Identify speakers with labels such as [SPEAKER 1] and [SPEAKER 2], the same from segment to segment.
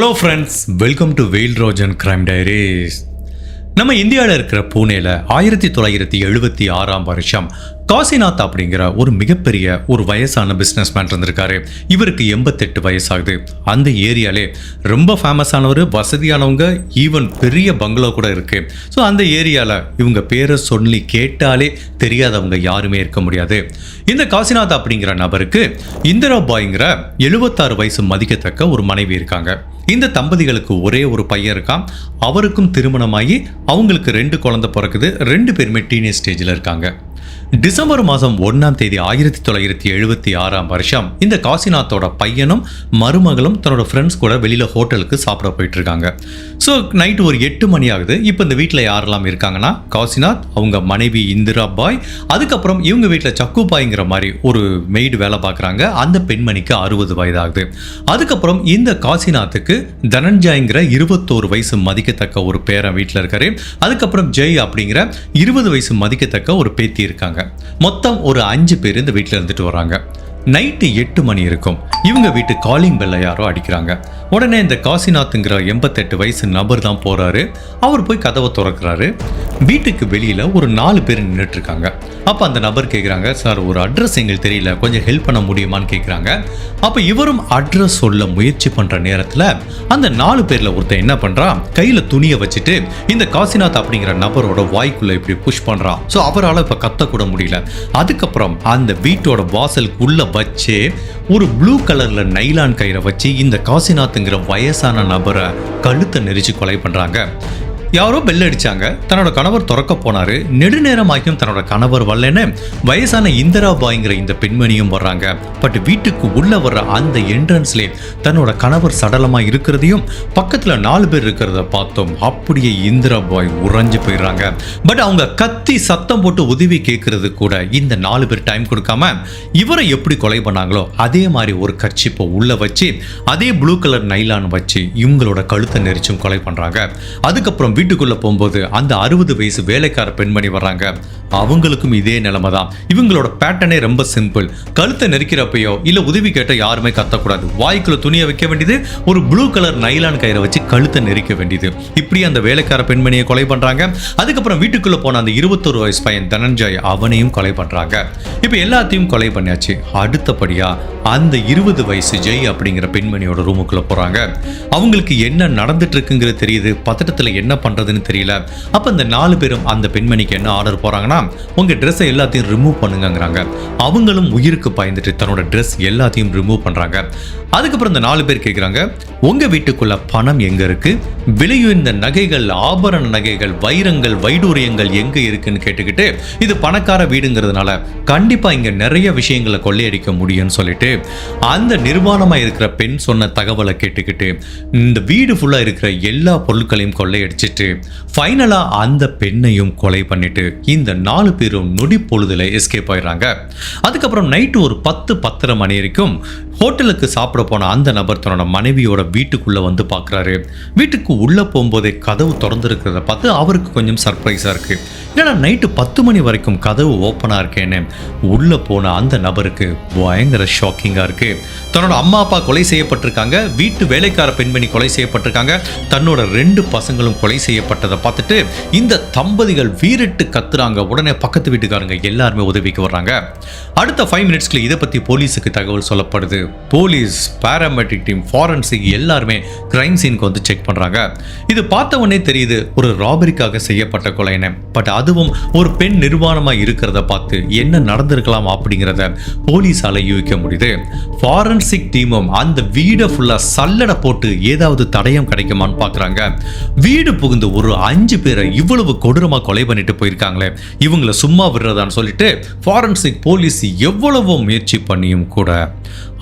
[SPEAKER 1] hello friends welcome to வெயில் Rojan crime diaries நம்ம இந்தியாவில் இருக்கிற பூனேல ஆயிரத்தி தொள்ளாயிரத்தி எழுபத்தி ஆறாம் வருஷம் காசிநாத் அப்படிங்கிற ஒரு மிகப்பெரிய ஒரு வயசான பிஸ்னஸ் மேன் இருந்திருக்காரு இவருக்கு எண்பத்தெட்டு வயசாகுது அந்த ஏரியாலே ரொம்ப ஃபேமஸானவர் வசதியானவங்க ஈவன் பெரிய பங்களோ கூட இருக்குது ஸோ அந்த ஏரியாவில் இவங்க பேரை சொல்லி கேட்டாலே தெரியாதவங்க யாருமே இருக்க முடியாது இந்த காசிநாத் அப்படிங்கிற நபருக்கு இந்திரா பாய்ங்கிற எழுபத்தாறு வயசு மதிக்கத்தக்க ஒரு மனைவி இருக்காங்க இந்த தம்பதிகளுக்கு ஒரே ஒரு பையன் இருக்கான் அவருக்கும் திருமணமாகி அவங்களுக்கு ரெண்டு குழந்தை பிறக்குது ரெண்டு பேருமே டீனேஜ் ஸ்டேஜில் இருக்காங்க டிசம்பர் மாதம் ஒன்றாம் தேதி ஆயிரத்தி தொள்ளாயிரத்தி எழுபத்தி ஆறாம் வருஷம் இந்த காசிநாத்தோட பையனும் மருமகளும் தன்னோட ஃப்ரெண்ட்ஸ் கூட வெளியில் ஹோட்டலுக்கு சாப்பிட போயிட்டு இருக்காங்க ஸோ நைட்டு ஒரு எட்டு மணி ஆகுது இப்போ இந்த வீட்டில் யாரெல்லாம் இருக்காங்கன்னா காசிநாத் அவங்க மனைவி இந்திரா பாய் அதுக்கப்புறம் இவங்க வீட்டில் சக்கு பாய்ங்கிற மாதிரி ஒரு மெய்டு வேலை பார்க்குறாங்க அந்த பெண்மணிக்கு அறுபது வயதாகுது அதுக்கப்புறம் இந்த காசிநாத்துக்கு தனஞ்சாய்ங்கிற இருபத்தோரு வயசு மதிக்கத்தக்க ஒரு பேரன் வீட்டில் இருக்காரு அதுக்கப்புறம் ஜெய் அப்படிங்கிற இருபது வயசு மதிக்கத்தக்க ஒரு பேத்தி இருக்காங்க மொத்தம் ஒரு அஞ்சு பேர் இந்த வீட்டில் இருந்துட்டு வராங்க நைட்டு எட்டு மணி இருக்கும் இவங்க வீட்டு காலிங் பெல்ல யாரோ அடிக்கிறாங்க உடனே இந்த காசிநாத்துங்கிற எண்பத்தெட்டு வயசு நபர் தான் போறாரு அவர் போய் கதவை திறக்கிறாரு வீட்டுக்கு வெளியில ஒரு நாலு பேர் நின்றுட்டு இருக்காங்க அப்போ அந்த நபர் கேட்குறாங்க சார் ஒரு அட்ரஸ் எங்களுக்கு தெரியல கொஞ்சம் ஹெல்ப் பண்ண முடியுமான்னு கேட்குறாங்க அப்போ இவரும் அட்ரஸ் சொல்ல முயற்சி பண்ணுற நேரத்தில் அந்த நாலு பேரில் ஒருத்தன் என்ன பண்ணுறான் கையில் துணியை வச்சுட்டு இந்த காசிநாத் அப்படிங்கிற நபரோட வாய்க்குள்ளே இப்படி புஷ் பண்ணுறான் ஸோ அவரால் இப்போ கத்தக்கூட முடியல அதுக்கப்புறம் அந்த வீட்டோட வாசலுக்குள்ளே வச்சு ஒரு ப்ளூ கலரில் நைலான் கயிறை வச்சு இந்த காசிநாத்துங்கிற வயசான நபரை கழுத்தை நெரிச்சு கொலை பண்ணுறாங்க யாரோ பெல் அடிச்சாங்க தன்னோட கணவர் துறக்க போனாரு ஆகியும் தன்னோட கணவர் வரலன்னு வயசான இந்திரா பாய்ங்கிற இந்த பெண்மணியும் வர்றாங்க பட் வீட்டுக்கு உள்ள வர்ற அந்த என்ட்ரன்ஸ்லே தன்னோட கணவர் சடலமா இருக்கிறதையும் பக்கத்துல நாலு பேர் இருக்கிறத பார்த்தோம் அப்படியே இந்திரா பாய் உறைஞ்சு போயிடுறாங்க பட் அவங்க கத்தி சத்தம் போட்டு உதவி கேட்கறது கூட இந்த நாலு பேர் டைம் கொடுக்காம இவரை எப்படி கொலை பண்ணாங்களோ அதே மாதிரி ஒரு இப்போ உள்ள வச்சு அதே ப்ளூ கலர் நைலான் வச்சு இவங்களோட கழுத்தை நெரிச்சும் கொலை பண்றாங்க அதுக்கப்புறம் வீட்டுக்குள்ள போகும்போது அந்த அறுபது வயசு வேலைக்கார பெண்மணி வர்றாங்க அவங்களுக்கும் இதே நிலைமை தான் இவங்களோட பேட்டர்னே ரொம்ப சிம்பிள் கழுத்தை நெருக்கிறப்பையோ இல்லை உதவி கேட்ட யாருமே கத்தக்கூடாது வாய்க்குள்ள துணியை வைக்க வேண்டியது ஒரு ப்ளூ கலர் நைலான் கயிறை வச்சு கழுத்தை நெரிக்க வேண்டியது இப்படி அந்த வேலைக்கார பெண்மணியை கொலை பண்றாங்க அதுக்கப்புறம் வீட்டுக்குள்ள போன அந்த இருபத்தொரு வயசு பையன் தனஞ்சாய் அவனையும் கொலை பண்றாங்க இப்போ எல்லாத்தையும் கொலை பண்ணியாச்சு அடுத்தபடியா அந்த இருபது வயசு ஜெய் அப்படிங்கிற பெண்மணியோட ரூமுக்குள்ள போறாங்க அவங்களுக்கு என்ன நடந்துட்டு இருக்குங்கிறது தெரியுது பதட்டத்தில் என்ன பண்ணுறதுன்னு தெரியல அப்போ இந்த நாலு பேரும் அந்த பெண்மணிக்கு என்ன ஆர்டர் போகிறாங்கன்னா உங்கள் ட்ரெஸ்ஸை எல்லாத்தையும் ரிமூவ் பண்ணுங்கிறாங்க அவங்களும் உயிருக்கு பயந்துட்டு தன்னோட ட்ரெஸ் எல்லாத்தையும் ரிமூவ் பண்ணுறாங்க அதுக்கப்புறம் இந்த நாலு பேர் கேட்குறாங்க உங்கள் வீட்டுக்குள்ளே பணம் எங்கே இருக்குது விலையுந்த நகைகள் ஆபரண நகைகள் வைரங்கள் வைடூரியங்கள் எங்கே இருக்குன்னு கேட்டுக்கிட்டு இது பணக்கார வீடுங்கிறதுனால கண்டிப்பாக இங்கே நிறைய விஷயங்களை கொள்ளையடிக்க முடியும்னு சொல்லிட்டு அந்த நிர்வாணமாக இருக்கிற பெண் சொன்ன தகவலை கேட்டுக்கிட்டு இந்த வீடு ஃபுல்லாக இருக்கிற எல்லா பொருட்களையும் கொள்ளையடிச்சிட்டு வச்சுட்டு ஃபைனலாக அந்த பெண்ணையும் கொலை பண்ணிட்டு இந்த நாலு பேரும் நொடி பொழுதுல எஸ்கேப் ஆயிடுறாங்க அதுக்கப்புறம் நைட்டு ஒரு பத்து பத்தரை மணி வரைக்கும் ஹோட்டலுக்கு சாப்பிட போன அந்த நபர் தன்னோட மனைவியோட வீட்டுக்குள்ளே வந்து பார்க்குறாரு வீட்டுக்கு உள்ளே போகும்போதே கதவு திறந்துருக்கிறத பார்த்து அவருக்கு கொஞ்சம் சர்ப்ரைஸாக இருக்குது ஏன்னா நைட்டு பத்து மணி வரைக்கும் கதவு ஓப்பனாக இருக்கேன்னு உள்ளே போன அந்த நபருக்கு பயங்கர ஷாக்கிங்காக இருக்குது தன்னோட அம்மா அப்பா கொலை செய்யப்பட்டிருக்காங்க வீட்டு வேலைக்கார பெண்மணி கொலை செய்யப்பட்டிருக்காங்க தன்னோட ரெண்டு பசங்களும் கொலை செய்யப்பட்டதை பார்த்துட்டு இந்த தம்பதிகள் வீரிட்டு கத்துறாங்க உடனே பக்கத்து வீட்டுக்காரங்க எல்லாருமே உதவிக்கு வர்றாங்க அடுத்த ஃபைவ் மினிட்ஸ்க்கு இதை பற்றி போலீஸுக்கு தகவல் சொல்லப்படுது போலீஸ் பேராமெட்ரிக் டீம் ஃபாரன்சிக் எல்லாருமே கிரைம் சீனுக்கு வந்து செக் பண்ணுறாங்க இது பார்த்த உடனே தெரியுது ஒரு ராபரிக்காக செய்யப்பட்ட கொலைன்னு பட் அதுவும் ஒரு பெண் நிர்வாணமாக இருக்கிறத பார்த்து என்ன நடந்திருக்கலாம் அப்படிங்கிறத போலீஸால் யூகிக்க முடியுது ஃபாரன்சிக் டீமும் அந்த வீடை ஃபுல்லாக சல்லடை போட்டு ஏதாவது தடயம் கிடைக்குமான்னு பார்க்குறாங்க வீடு புகுந்து ஒரு அஞ்சு பேரை இவ்வளவு கொடூரமாக கொலை பண்ணிட்டு போயிருக்காங்களே இவங்களை சும்மா விடுறதான்னு சொல்லிட்டு ஃபாரன்சிக் போலீஸ் எவ்வளவோ முயற்சி பண்ணியும் கூட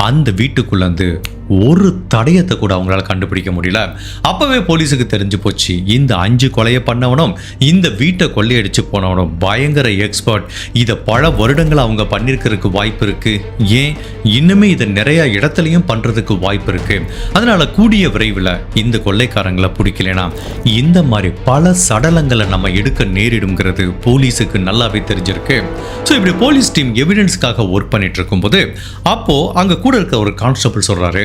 [SPEAKER 1] அந்த வீட்டுக்குள்ளேருந்து ஒரு தடயத்தை கூட அவங்களால கண்டுபிடிக்க முடியல அப்பவே போலீஸுக்கு தெரிஞ்சு போச்சு இந்த அஞ்சு கொலையை பண்ணவனும் இந்த வீட்டை கொள்ளையடிச்சு போனவனும் பயங்கர எக்ஸ்பர்ட் இதை பல வருடங்கள் அவங்க பண்ணியிருக்கிறதுக்கு வாய்ப்பு இருக்கு ஏன் இன்னுமே இதை நிறைய இடத்துலையும் பண்றதுக்கு வாய்ப்பு இருக்கு அதனால கூடிய விரைவில் இந்த கொள்ளைக்காரங்களை பிடிக்கலனா இந்த மாதிரி பல சடலங்களை நம்ம எடுக்க நேரிடுங்கிறது போலீஸுக்கு நல்லாவே தெரிஞ்சிருக்கு ஸோ இப்படி போலீஸ் டீம் எவிடன்ஸ்க்காக ஒர்க் பண்ணிட்டு இருக்கும்போது அப்போ அங்க கூட இருக்க ஒரு கான்ஸ்டபிள் சொல்றாரு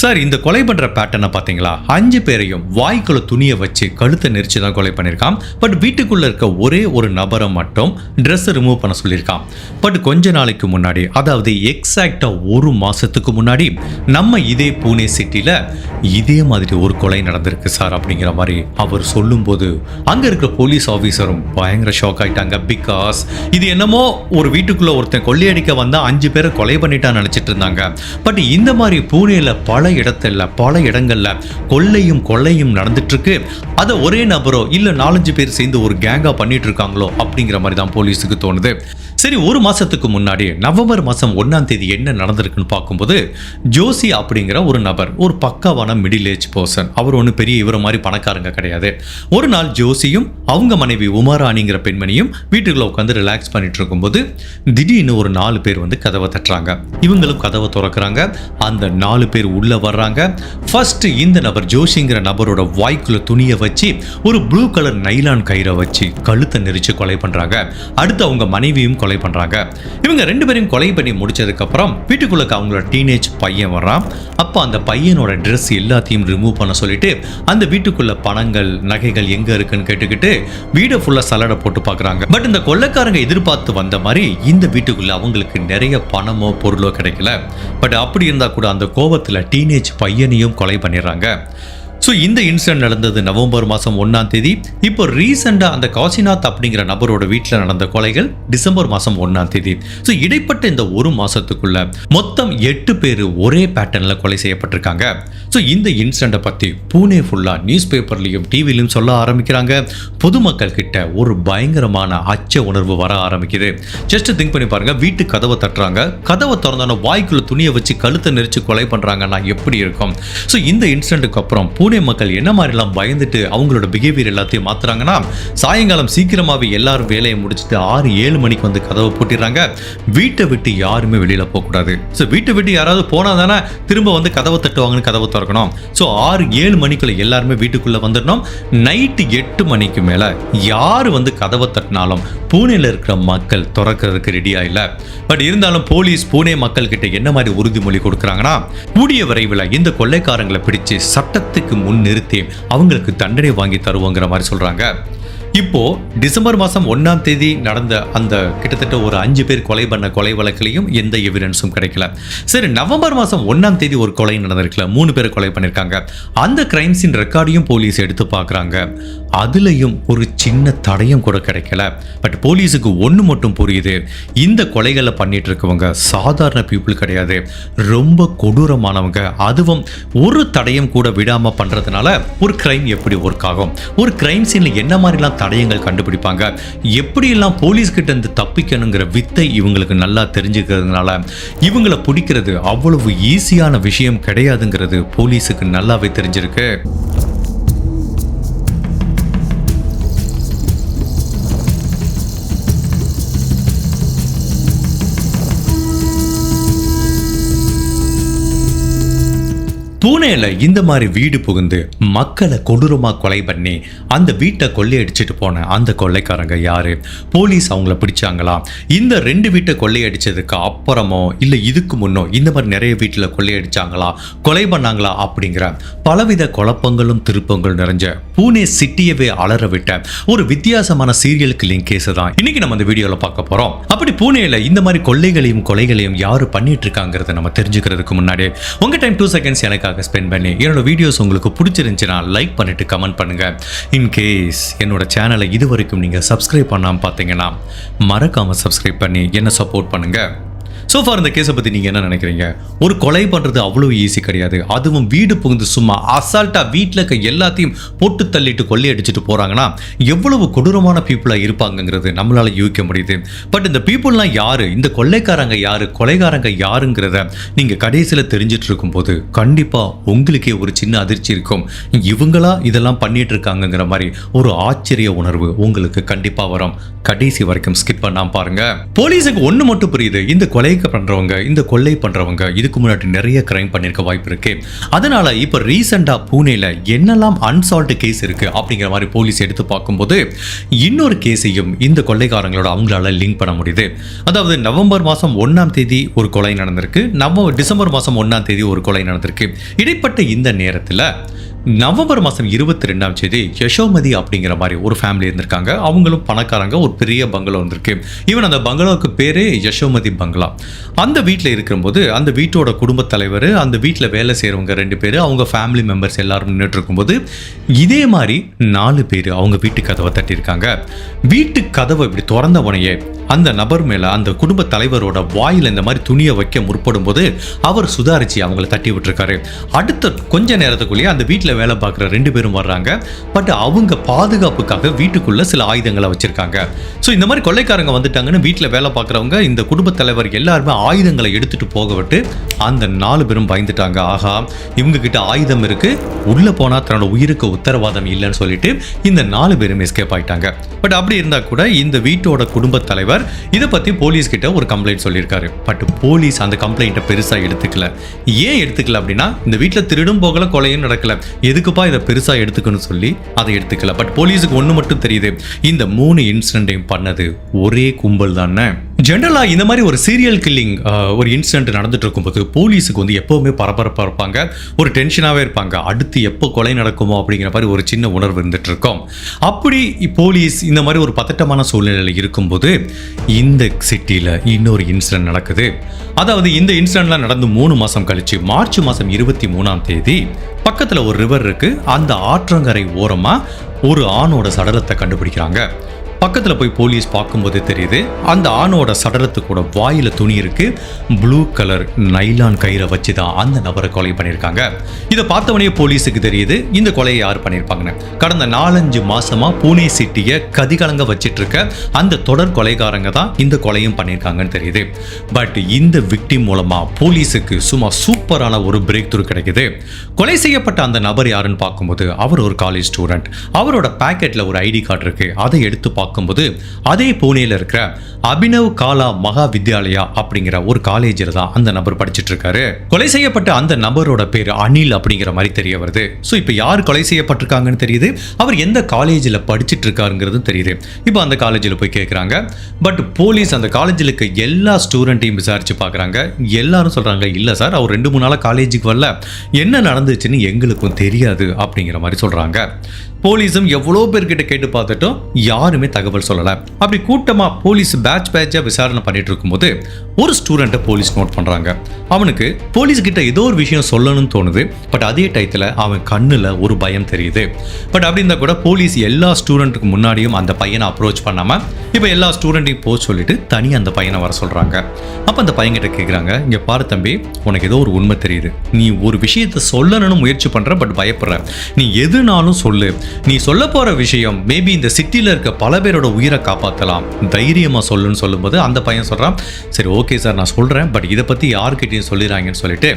[SPEAKER 1] சார் இந்த கொலை பண்ற பேட்டர்னை பாத்தீங்களா அஞ்சு பேரையும் வாய்க்குள்ள துணியை வச்சு கழுத்தை நெரிச்சு தான் கொலை பண்ணியிருக்கான் பட் வீட்டுக்குள்ள இருக்க ஒரே ஒரு நபரை மட்டும் ட்ரெஸ் ரிமூவ் பண்ண சொல்லியிருக்கான் பட் கொஞ்ச நாளைக்கு முன்னாடி அதாவது எக்ஸாக்டா ஒரு மாசத்துக்கு முன்னாடி நம்ம இதே பூனே சிட்டில இதே மாதிரி ஒரு கொலை நடந்திருக்கு சார் அப்படிங்கிற மாதிரி அவர் சொல்லும்போது அங்க இருக்கிற போலீஸ் ஆஃபீஸரும் பயங்கர ஷாக் ஆயிட்டாங்க பிகாஸ் இது என்னமோ ஒரு வீட்டுக்குள்ள ஒருத்தன் கொள்ளையடிக்க வந்தா அஞ்சு பேரை கொலை பண்ணிட்டான்னு நினைச்சிட்டு இருந்தாங்க பட் இந்த மாதிரி பூனேல பல பல இடத்துல பல இடங்கள்ல கொள்ளையும் கொள்ளையும் நடந்துட்டு இருக்கு அதை ஒரே நபரோ இல்ல நாலஞ்சு பேர் சேர்ந்து ஒரு கேங்கா பண்ணிட்டு இருக்காங்களோ அப்படிங்கிற மாதிரி தான் போலீஸுக்கு தோணுது சரி ஒரு மாதத்துக்கு முன்னாடி நவம்பர் மாதம் ஒன்றாம் தேதி என்ன நடந்திருக்குன்னு பார்க்கும்போது ஜோசி அப்படிங்கிற ஒரு நபர் ஒரு பக்காவான மிடில் ஏஜ் பர்சன் அவர் ஒன்றும் பெரிய இவர மாதிரி பணக்காரங்க கிடையாது ஒரு நாள் ஜோசியும் அவங்க மனைவி உமாராணிங்கிற பெண்மணியும் வீட்டுக்குள்ளே உட்காந்து ரிலாக்ஸ் பண்ணிட்டு இருக்கும்போது திடீர்னு ஒரு நாலு பேர் வந்து கதவை தட்டுறாங்க இவங்களும் கதவை திறக்கிறாங்க அந்த நாலு பேர் உள்ள வர்றாங்க ஃபர்ஸ்ட் இந்த நபர் ஜோஷிங்கிற நபரோட வாய்க்குள்ள துணியை வச்சு ஒரு ப்ளூ கலர் நைலான் கயிறை வச்சு கழுத்தை நெரிச்சு கொலை பண்றாங்க அடுத்து அவங்க மனைவியும் கொலை கொலை பண்ணுறாங்க இவங்க ரெண்டு பேரையும் கொலை பண்ணி முடிச்சதுக்கப்புறம் வீட்டுக்குள்ளே அவங்களோட டீனேஜ் பையன் வர்றான் அப்போ அந்த பையனோட ட்ரெஸ் எல்லாத்தையும் ரிமூவ் பண்ண சொல்லிட்டு அந்த வீட்டுக்குள்ள பணங்கள் நகைகள் எங்கே இருக்குன்னு கேட்டுக்கிட்டு வீடை ஃபுல்லாக சலடை போட்டு பார்க்குறாங்க பட் இந்த கொள்ளைக்காரங்க எதிர்பார்த்து வந்த மாதிரி இந்த வீட்டுக்குள்ளே அவங்களுக்கு நிறைய பணமோ பொருளோ கிடைக்கல பட் அப்படி இருந்தால் கூட அந்த கோபத்தில் டீனேஜ் பையனையும் கொலை பண்ணிடுறாங்க ஸோ இந்த இன்சிடென்ட் நடந்தது நவம்பர் மாதம் ஒன்னாம் தேதி இப்போ ரீசெண்டாக அந்த காசிநாத் அப்படிங்கிற நபரோட வீட்டில் நடந்த கொலைகள் டிசம்பர் மாதம் ஒன்னாம் தேதி ஸோ இடைப்பட்ட இந்த ஒரு மாதத்துக்குள்ள மொத்தம் எட்டு பேர் ஒரே பேட்டர்னில் கொலை செய்யப்பட்டிருக்காங்க ஸோ இந்த இன்சிடெண்ட்டை பற்றி பூனே ஃபுல்லாக நியூஸ் பேப்பர்லையும் டிவிலையும் சொல்ல ஆரம்பிக்கிறாங்க பொதுமக்கள் கிட்ட ஒரு பயங்கரமான அச்ச உணர்வு வர ஆரம்பிக்குது ஜஸ்ட் திங்க் பண்ணி பாருங்கள் வீட்டு கதவை தட்டுறாங்க கதவை திறந்தான வாய்க்குள்ள துணியை வச்சு கழுத்தை நெரிச்சு கொலை பண்ணுறாங்கன்னா எப்படி இருக்கும் ஸோ இந்த இன்சிடெண்ட்டுக்கு அப்புறம் பூனே ஊழிய மக்கள் என்ன மாதிரிலாம் பயந்துட்டு அவங்களோட பிஹேவியர் எல்லாத்தையும் மாத்துறாங்கன்னா சாயங்காலம் சீக்கிரமாகவே எல்லாரும் வேலையை முடிச்சுட்டு ஆறு ஏழு மணிக்கு வந்து கதவை போட்டிடுறாங்க வீட்டை விட்டு யாருமே வெளியில் போகக்கூடாது ஸோ வீட்டை விட்டு யாராவது போனால் தானே திரும்ப வந்து கதவை தட்டுவாங்கன்னு கதவை திறக்கணும் ஸோ ஆறு ஏழு மணிக்குள்ள எல்லாருமே வீட்டுக்குள்ளே வந்துடணும் நைட்டு எட்டு மணிக்கு மேலே யார் வந்து கதவை தட்டினாலும் பூனேல இருக்கிற மக்கள் திறக்கிறதுக்கு ரெடியா இல்ல பட் இருந்தாலும் போலீஸ் பூனே மக்கள் கிட்ட என்ன மாதிரி உறுதிமொழி கொடுக்கறாங்கன்னா கூடிய விரைவில் இந்த கொள்ளைக்காரங்களை பிடிச்சு சட்டத்துக்கு முன்னிறுத்தி அவங்களுக்கு தண்டனை வாங்கி தருவோங்கிற மாதிரி சொல்கிறாங்க இப்போ டிசம்பர் மாதம் ஒன்றாம் தேதி நடந்த அந்த கிட்டத்தட்ட ஒரு அஞ்சு பேர் கொலை பண்ண கொலை வழக்கிலையும் எந்த எவிடன்ஸும் கிடைக்கல சரி நவம்பர் மாதம் ஒன்றாம் தேதி ஒரு கொலை நடந்திருக்கல மூணு பேர் கொலை பண்ணியிருக்காங்க அந்த கிரைம் சீன் ரெக்கார்டையும் போலீஸ் எடுத்து பார்க்குறாங்க அதுலேயும் ஒரு சின்ன தடையும் கூட கிடைக்கல பட் போலீஸுக்கு ஒன்று மட்டும் புரியுது இந்த கொலைகளை பண்ணிட்டு இருக்கவங்க சாதாரண பீப்புள் கிடையாது ரொம்ப கொடூரமானவங்க அதுவும் ஒரு தடையும் கூட விடாமல் பண்ணுறதுனால ஒரு கிரைம் எப்படி ஒர்க் ஆகும் ஒரு கிரைம் சீனில் என்ன மாதிரிலாம் தடயங்கள் கண்டுபிடிப்பாங்க எப்படியெல்லாம் கிட்ட இருந்து தப்பிக்கணுங்கிற வித்தை இவங்களுக்கு நல்லா தெரிஞ்சுக்கிறதுனால இவங்களை பிடிக்கிறது அவ்வளவு ஈஸியான விஷயம் கிடையாதுங்கிறது போலீஸுக்கு நல்லாவே தெரிஞ்சிருக்கு பூனேல இந்த மாதிரி வீடு புகுந்து மக்களை கொடூரமா கொலை பண்ணி அந்த வீட்டை கொள்ளையடிச்சிட்டு போன அந்த கொள்ளைக்காரங்க யாரு போலீஸ் அவங்கள பிடிச்சாங்களா இந்த ரெண்டு வீட்டை கொள்ளையடிச்சதுக்கு அப்புறமோ இல்லை இதுக்கு முன்னோ இந்த மாதிரி நிறைய வீட்டில் கொள்ளையடிச்சாங்களா கொலை பண்ணாங்களா அப்படிங்கிற பலவித குழப்பங்களும் திருப்பங்களும் நிறைஞ்ச பூனே சிட்டியவே அலற விட்ட ஒரு வித்தியாசமான சீரியலுக்கு லிங்க் கேஸ் தான் இன்னைக்கு நம்ம இந்த வீடியோவில் பார்க்க போறோம் அப்படி பூனேல இந்த மாதிரி கொள்ளைகளையும் கொலைகளையும் யாரு பண்ணிட்டு இருக்காங்கிறத நம்ம தெரிஞ்சுக்கிறதுக்கு முன்னாடி உங்க டைம் டூ செகண்ட்ஸ் எனக்கு உங்களுக்காக ஸ்பெண்ட் பண்ணி என்னோட வீடியோஸ் உங்களுக்கு பிடிச்சிருந்துச்சுன்னா லைக் பண்ணிவிட்டு கமெண்ட் பண்ணுங்கள் இன்கேஸ் என்னோட சேனலை இது வரைக்கும் நீங்கள் சப்ஸ்கிரைப் பண்ணாமல் பார்த்தீங்கன்னா மறக்காமல் சப்ஸ்கிரைப் பண்ணி என்ன சப்போர்ட் பண்ணுங்கள் ஸோ ஃபார் இந்த கேஸை பற்றி நீங்கள் என்ன நினைக்கிறீங்க ஒரு கொலை பண்ணுறது அவ்வளோ ஈஸி கிடையாது அதுவும் வீடு புகுந்து சும்மா அசால்ட்டாக வீட்டில் இருக்க எல்லாத்தையும் போட்டு தள்ளிட்டு அடிச்சுட்டு போகிறாங்கன்னா எவ்வளவு கொடூரமான பீப்புளாக இருப்பாங்கங்கிறது நம்மளால் யூகிக்க முடியுது பட் இந்த பீப்புள்லாம் யார் இந்த கொள்ளைக்காரங்க யார் கொலைகாரங்க யாருங்கிறத நீங்கள் கடைசியில் தெரிஞ்சிட்டு இருக்கும்போது கண்டிப்பாக உங்களுக்கே ஒரு சின்ன அதிர்ச்சி இருக்கும் இவங்களா இதெல்லாம் பண்ணிட்டு இருக்காங்கங்கிற மாதிரி ஒரு ஆச்சரிய உணர்வு உங்களுக்கு கண்டிப்பாக வரும் கடைசி வரைக்கும் ஸ்கிப் பண்ணாமல் பாருங்கள் போலீஸுக்கு ஒன்று மட்டும் புரியுது இந்த கொலை கொலைக்க பண்ணுறவங்க இந்த கொள்ளை பண்ணுறவங்க இதுக்கு முன்னாடி நிறைய கிரைம் பண்ணியிருக்க வாய்ப்பு இருக்கு அதனால இப்போ ரீசெண்டாக பூனேல என்னெல்லாம் அன்சால்வ்டு கேஸ் இருக்கு அப்படிங்கிற மாதிரி போலீஸ் எடுத்து பார்க்கும்போது இன்னொரு கேஸையும் இந்த கொள்ளைக்காரங்களோட அவங்களால லிங்க் பண்ண முடியுது அதாவது நவம்பர் மாதம் ஒன்றாம் தேதி ஒரு கொலை நடந்திருக்கு நவ டிசம்பர் மாதம் ஒன்றாம் தேதி ஒரு கொலை நடந்திருக்கு இடைப்பட்ட இந்த நேரத்தில் நவம்பர் மாதம் இருபத்தி ரெண்டாம் தேதி யசோமதி அப்படிங்கிற மாதிரி ஒரு ஃபேமிலி இருந்திருக்காங்க அவங்களும் பணக்காரங்க ஒரு பெரிய பங்களோ இருந்திருக்கு ஈவன் அந்த பங்களோவுக்கு பேரே யசோமதி பங்களா அந்த வீட்டில் இருக்கும்போது அந்த வீட்டோட குடும்பத் தலைவர் அந்த வீட்டில் வேலை செய்கிறவங்க ரெண்டு பேர் அவங்க ஃபேமிலி மெம்பர்ஸ் எல்லாரும் நின்றுட்டு இருக்கும்போது இதே மாதிரி நாலு பேர் அவங்க வீட்டு கதவை தட்டியிருக்காங்க வீட்டு கதவை இப்படி திறந்த உடனே அந்த நபர் மேலே அந்த குடும்ப தலைவரோட வாயில் இந்த மாதிரி துணியை வைக்க முற்படும் போது அவர் சுதாரிச்சு அவங்கள தட்டி விட்டுருக்காரு அடுத்த கொஞ்ச நேரத்துக்குள்ளேயே அந்த வீட்டில் வீட்டில் வேலை பார்க்குற ரெண்டு பேரும் வர்றாங்க பட் அவங்க பாதுகாப்புக்காக வீட்டுக்குள்ளே சில ஆயுதங்களை வச்சுருக்காங்க ஸோ இந்த மாதிரி கொள்ளைக்காரங்க வந்துட்டாங்கன்னு வீட்டில் வேலை பார்க்குறவங்க இந்த குடும்பத் தலைவர் எல்லாருமே ஆயுதங்களை எடுத்துகிட்டு போக விட்டு அந்த நாலு பேரும் பயந்துட்டாங்க ஆகா இவங்கக்கிட்ட ஆயுதம் இருக்குது உள்ளே போனால் தன்னோட உயிருக்கு உத்தரவாதம் இல்லைன்னு சொல்லிட்டு இந்த நாலு பேரும் எஸ்கேப் ஆயிட்டாங்க பட் அப்படி இருந்தால் கூட இந்த வீட்டோட குடும்பத் தலைவர் இதை பற்றி கிட்ட ஒரு கம்ப்ளைண்ட் சொல்லியிருக்காரு பட் போலீஸ் அந்த கம்ப்ளைண்ட்டை பெருசாக எடுத்துக்கல ஏன் எடுத்துக்கல அப்படின்னா இந்த வீட்டில் திருடும் போகல கொலையும் நடக்கல எதுக்குப்பா இதை பெருசாக எடுத்துக்கணும்னு சொல்லி அதை எடுத்துக்கல பட் போலீஸுக்கு ஒன்று மட்டும் தெரியுது இந்த மூணு இன்சிடென்ட்டையும் பண்ணது ஒரே கும்பல் தானே ஜென்ரலாக இந்த மாதிரி ஒரு சீரியல் கில்லிங் ஒரு இன்சிடென்ட் நடந்துட்டு இருக்கும்போது போலீஸுக்கு வந்து எப்போவுமே பரபரப்பாக இருப்பாங்க ஒரு டென்ஷனாகவே இருப்பாங்க அடுத்து எப்போ கொலை நடக்குமோ அப்படிங்கிற மாதிரி ஒரு சின்ன உணர்வு இருந்துட்டு இருக்கோம் அப்படி போலீஸ் இந்த மாதிரி ஒரு பதட்டமான சூழ்நிலையில் இருக்கும்போது இந்த சிட்டியில் இன்னொரு இன்சிடென்ட் நடக்குது அதாவது இந்த இன்சிடென்ட்லாம் நடந்து மூணு மாதம் கழித்து மார்ச் மாதம் இருபத்தி மூணாம் தேதி பக்கத்தில் ஒரு ரிவர் இருக்குது அந்த ஆற்றங்கரை ஓரமாக ஒரு ஆணோட சடலத்தை கண்டுபிடிக்கிறாங்க பக்கத்தில் போய் போலீஸ் பார்க்கும்போது தெரியுது அந்த ஆணோட சடலத்துக்கூட வாயில் துணி இருக்கு ப்ளூ கலர் நைலான் கயிறை வச்சு தான் அந்த நபரை கொலை பண்ணியிருக்காங்க இதை பார்த்தவனே போலீஸுக்கு தெரியுது இந்த கொலையை யார் பண்ணியிருப்பாங்கன்னு கடந்த நாலஞ்சு மாசமா பூனே சிட்டியை கதிகலங்க வச்சிட்டு இருக்க அந்த தொடர் கொலைகாரங்க தான் இந்த கொலையும் பண்ணியிருக்காங்கன்னு தெரியுது பட் இந்த விக்டிம் மூலமா போலீஸுக்கு சும்மா சூப்பரான ஒரு பிரேக் த்ரூ கிடைக்குது கொலை செய்யப்பட்ட அந்த நபர் யாருன்னு பார்க்கும்போது அவர் ஒரு காலேஜ் ஸ்டூடெண்ட் அவரோட பேக்கெட்டில் ஒரு ஐடி கார்டு இருக்கு அதை எடுத்து பார்க்க பார்க்கும்போது அதே பூனேல இருக்கிற அபினவ் காலா மகா வித்யாலயா அப்படிங்கிற ஒரு காலேஜில் தான் அந்த நபர் படிச்சுட்டு இருக்காரு கொலை செய்யப்பட்ட அந்த நபரோட பேர் அனில் அப்படிங்கிற மாதிரி தெரிய வருது ஸோ இப்போ யார் கொலை செய்யப்பட்டிருக்காங்கன்னு தெரியுது அவர் எந்த காலேஜில் படிச்சுட்டு இருக்காருங்கிறது தெரியுது இப்போ அந்த காலேஜில் போய் கேட்குறாங்க பட் போலீஸ் அந்த காலேஜில் இருக்க எல்லா ஸ்டூடெண்ட்டையும் விசாரிச்சு பார்க்குறாங்க எல்லாரும் சொல்கிறாங்க இல்லை சார் அவர் ரெண்டு மூணு நாளாக காலேஜுக்கு வரல என்ன நடந்துச்சுன்னு எங்களுக்கும் தெரியாது அப்படிங்கிற மாதிரி சொல்கிறாங்க போலீஸும் எவ்வளோ பேர்கிட்ட கேட்டு பார்த்துட்டும் யாருமே தகவல் சொல்லலை அப்படி கூட்டமாக போலீஸ் பேட்ச் பேட்சாக விசாரணை பண்ணிட்டு இருக்கும்போது ஒரு ஸ்டூடெண்ட்டை போலீஸ் நோட் பண்ணுறாங்க அவனுக்கு போலீஸ் கிட்ட ஏதோ ஒரு விஷயம் சொல்லணும்னு தோணுது பட் அதே டயத்தில் அவன் கண்ணில் ஒரு பயம் தெரியுது பட் அப்படி இருந்தால் கூட போலீஸ் எல்லா ஸ்டூடெண்ட்டுக்கு முன்னாடியும் அந்த பையனை அப்ரோச் பண்ணாமல் இப்போ எல்லா ஸ்டூடெண்ட்டையும் போக சொல்லிட்டு தனியாக அந்த பையனை வர சொல்கிறாங்க அப்போ அந்த பையன்கிட்ட கேட்குறாங்க இங்கே பாரு தம்பி உனக்கு ஏதோ ஒரு உண்மை தெரியுது நீ ஒரு விஷயத்தை சொல்லணும்னு முயற்சி பண்ணுற பட் பயப்படுற நீ எதுனாலும் சொல்லு நீ சொல்ல போகிற விஷயம் மேபி இந்த சிட்டியில் இருக்க பல பேரோட உயிரை காப்பாற்றலாம் தைரியமாக சொல்லுன்னு சொல்லும்போது அந்த பையன் சொல்கிறான் சரி ஓ ஓகே சார் நான் சொல்கிறேன் பட் இதை பற்றி யார்கிட்டையும் சொல்லிடுறாங்கன்னு சொல்லிட்டு